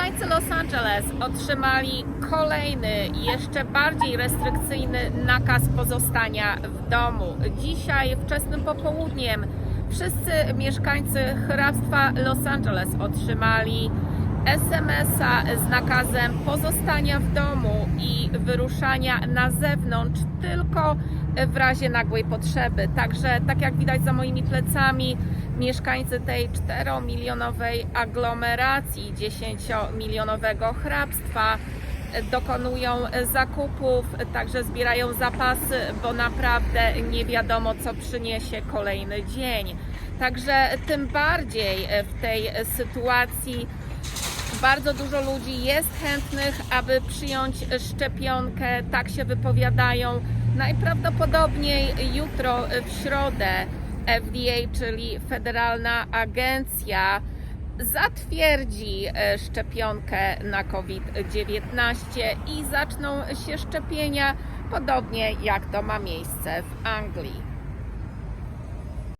Mieszkańcy Los Angeles otrzymali kolejny, jeszcze bardziej restrykcyjny nakaz pozostania w domu. Dzisiaj wczesnym popołudniem wszyscy mieszkańcy hrabstwa Los Angeles otrzymali SMS-a z nakazem pozostania w domu i wyruszania na zewnątrz tylko w razie nagłej potrzeby. Także, tak jak widać za moimi plecami, mieszkańcy tej 4-milionowej aglomeracji, 10-milionowego hrabstwa dokonują zakupów, także zbierają zapasy, bo naprawdę nie wiadomo, co przyniesie kolejny dzień. Także tym bardziej w tej sytuacji bardzo dużo ludzi jest chętnych, aby przyjąć szczepionkę. Tak się wypowiadają. Najprawdopodobniej jutro w środę FDA, czyli Federalna Agencja, zatwierdzi e, szczepionkę na COVID-19 i zaczną się szczepienia, podobnie jak to ma miejsce w Anglii.